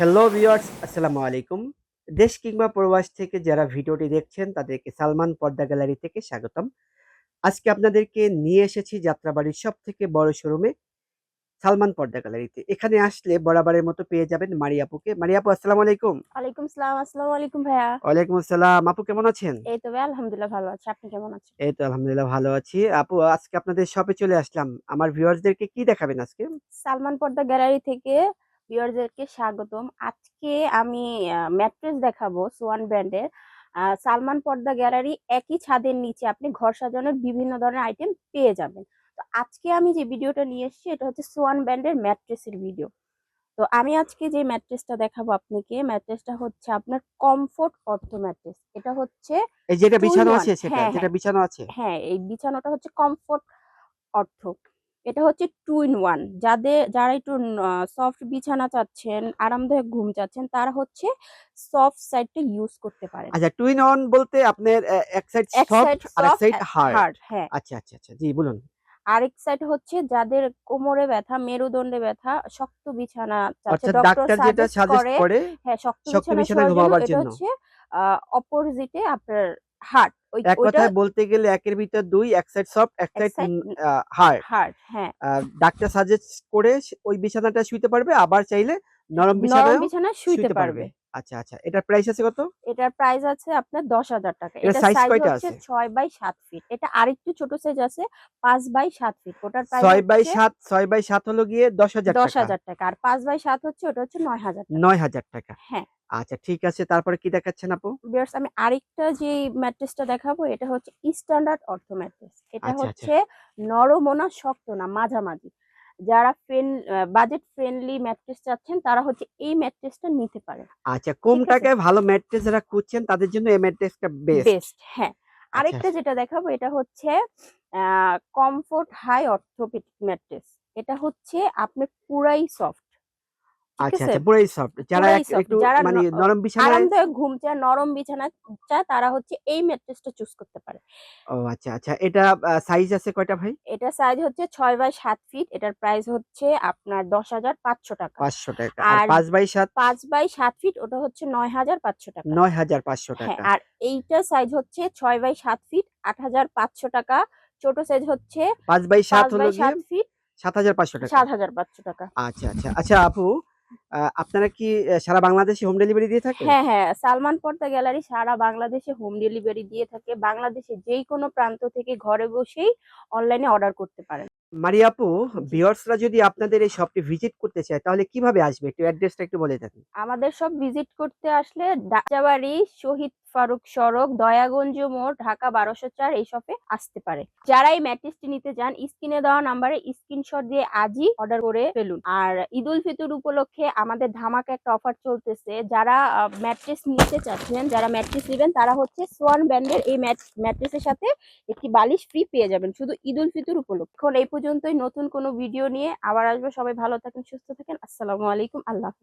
Hello viewers আসসালামু আলাইকুম। দেশ কিংবা প্রবাস থেকে যারা ভিডিওটি দেখছেন তাদেরকে সালমান পর্দা গ্যালারি থেকে স্বাগতম। আজকে আপনাদেরকে নিয়ে এসেছি যাত্রাবাড়ির সব থেকে বড় শোরুমে সালমান পর্দা গ্যালারিতে। এখানে আসলে বরাবরের মতো পেয়ে যাবেন মারিয়াপুকে মারিয়াপু আসসালামু আলাইকুম। ওয়ালাইকুম সালাম আসসালামু আলাইকুম ভাইয়া। ওয়ালাইকুম আসসালাম। আপু কেমন আছেন? এই তো ভাই আলহামদুলিল্লাহ ভালো আছি। আপনি কেমন আছেন? এই তো আলহামদুলিল্লাহ ভালো আছি। আপু আজকে আপনাদের শপে চলে আসলাম। আমার ভিউয়ার্সদেরকে কি দেখাবেন আজকে? সালমান পর্দা গ্যালারি থেকে ভিউয়ারদেরকে স্বাগতম। আজকে আমি ম্যাট্রেস দেখাবো সোয়ান ব্র্যান্ডের। সালমান পর্দা গ্যালারি একই ছাদের নিচে আপনি ঘর সাজানোর বিভিন্ন ধরনের আইটেম পেয়ে যাবেন। তো আজকে আমি যে ভিডিওটা নিয়ে এসেছি এটা হচ্ছে সোয়ান ব্র্যান্ডের ম্যাট্রেসের ভিডিও। তো আমি আজকে যে ম্যাট্রেসটা দেখাবো আপনাকে ম্যাট্রেসটা হচ্ছে আপনার কমফোর্ট অর্থ ম্যাট্রেস। এটা হচ্ছে এই যেটা বিছানো আছে সেটা হ্যাঁ, যেটা বিছানো আছে? হ্যাঁ এই বিছানাটা হচ্ছে কমফোর্ট অর্থ। এটা হচ্ছে টু ইন ওয়ান। যাদের যারা একটু সফট বিছানা চাচ্ছেন আরামদায়ক ঘুম চাচ্ছেন তারা হচ্ছে সফট সাইডটা ইউজ করতে পারেন। আচ্ছা টুইন ওয়ান বলতে আপনার এক সাইড সফট আর এক সাইড হার্ড। হ্যাঁ। আচ্ছা আচ্ছা আচ্ছা জি বলুন। আরেক সাইড হচ্ছে যাদের কোমরে ব্যথা মেরুদণ্ডে ব্যথা শক্ত বিছানা চাচ্ছে। ডক্টর ডাক্তার যেটা সাজেস্ট করে হ্যাঁ শক্ত বিছানা ঘুমাবার জন্য। হচ্ছে অপোজিটে আপনার হার্ড ওই এক কথায় বলতে গেলে একের ভিতর দুই এক সাইড সফট এক সাইড হার্ড হার্ড হ্যাঁ। ডাক্তার সাজেস্ট করে ওই বিছানাটা শুইতে পারবে আবার চাইলে নরম নরম বিছানায় শুইতে পারবে। আচ্ছা আচ্ছা এটার প্রাইস আছে কত? এটার প্রাইস আছে আপনার দশ হাজার টাকা। এটা সাইজ কয়টা আছে? ছয় বাই সাত ফিট এটা আরেকটু ছোট সাইজ আছে পাঁচ বাই সাত ফিট ওটার প্রাইস ছয় বাই সাত ছয় বাই সাত হলো গিয়ে দশ হাজার দশ টাকা। হাজার টাকা। আর পাঁচ বাই সাত হচ্ছে ওটা হচ্ছে নয় হাজার টাকা। নয় হাজার টাকা। হ্যাঁ। আচ্ছা ঠিক আছে। তারপরে কি দেখাচ্ছেন আপু? বিয়ার্স আমি আরেকটা যে ম্যাট্রেসটা দেখাবো এটা হচ্ছে স্ট্যান্ডার্ড অর্থ ম্যাট্রেস এটা আচ্ছা, আচ্ছা। হচ্ছে নরম না শক্ত না মাঝামাঝি। যারা ফ্রেন বাজেট ফ্রেন্ডলি ম্যাট্রেস চাচ্ছেন তারা হচ্ছে এই ম্যাট্রেসটা নিতে পারে আচ্ছা কম টাকায় ভালো ম্যাট্রেস যারা খুঁজছেন তাদের জন্য এই ম্যাট্রেসটা বেস্ট বেস্ট হ্যাঁ। আরেকটা যেটা দেখাবো এটা হচ্ছে কমফোর্ট হাই অর্থোপেডিক ম্যাট্রেস এটা হচ্ছে আপনি পুরাই সফট আচ্ছা? আচ্ছা পুরাই সফট যারা একটু মানে নরম বিছানায় আরামদায়ক ঘুম চায় নরম বিছানা চায় তারা হচ্ছে এই ম্যাট্রেসটা চুজ করতে পারে। ও আচ্ছা আচ্ছা এটা সাইজ আছে কয়টা ভাই? এটা সাইজ হচ্ছে ছয় বাই সাত ফিট এটার প্রাইস হচ্ছে আপনার দশ হাজার পাঁচশো টাকা। পাঁচশো টাকা। আর আর পাঁচ বাই সাত? পাঁচ বাই সাত ফিট ওটা হচ্ছে নয় হাজার পাঁচশো টাকা। নয় হাজার পাঁচশো হ্যাঁ টাকা। আর এইটা সাইজ হচ্ছে ছয় বাই সাত ফিট আট হাজার পাঁচশো টাকা। ছোট সাইজ হচ্ছে পাঁচ বাই সাত পাঁচ হলো বাই গিয়ে সাত ফিট সাত হাজার পাঁচশো টাকা। সাত হাজার পাঁচশো টাকা। আচ্ছা আচ্ছা আচ্ছা আপু আপনারা কি সারা বাংলাদেশে হোম ডেলিভারি দিয়ে থাকেন? হ্যাঁ হ্যাঁ সালমান পর্দা গ্যালারি সারা বাংলাদেশে হোম ডেলিভারি দিয়ে থাকে। বাংলাদেশে যেই কোনো প্রান্ত থেকে ঘরে বসেই অনলাইনে অর্ডার করতে পারেন। মারিয়াপু ভিউয়ার্সরা যদি আপনাদের এই শপটি ভিজিট করতে চায় তাহলে কীভাবে আসবে? একটু অ্যাড্রেসটা একটু বলে দেন। আমাদের সব ভিজিট করতে আসলে ডাচাবাড়ি শহীদ ফারুক সড়ক, দয়াগঞ্জ মোড়, ঢাকা বারোশো চার এই শপে আসতে পারে। যারা এই ম্যাট্রেসটি নিতে চান, স্ক্রিনে দেওয়া নাম্বারে স্ক্রিনশট দিয়ে আজই অর্ডার করে ফেলুন। আর ঈদ উল ফিতর উপলক্ষে আমাদের ধামাকা একটা অফার চলতেছে। যারা ম্যাট্রেস নিতে চাচ্ছেন, যারা ম্যাট্রেস নেবেন, তারা হচ্ছে সোয়ান ব্র্যান্ডের এই ম্যাট্রেসের সাথে একটি বালিশ ফ্রি পেয়ে যাবেন। শুধু ঈদ উল ফিতর উপলক্ষে। এখন এই পর্যন্তই। নতুন কোনো ভিডিও নিয়ে আবার আসবে। সবাই ভালো থাকেন, সুস্থ থাকেন। আসসালামু আলাইকুম। আল্লাহ।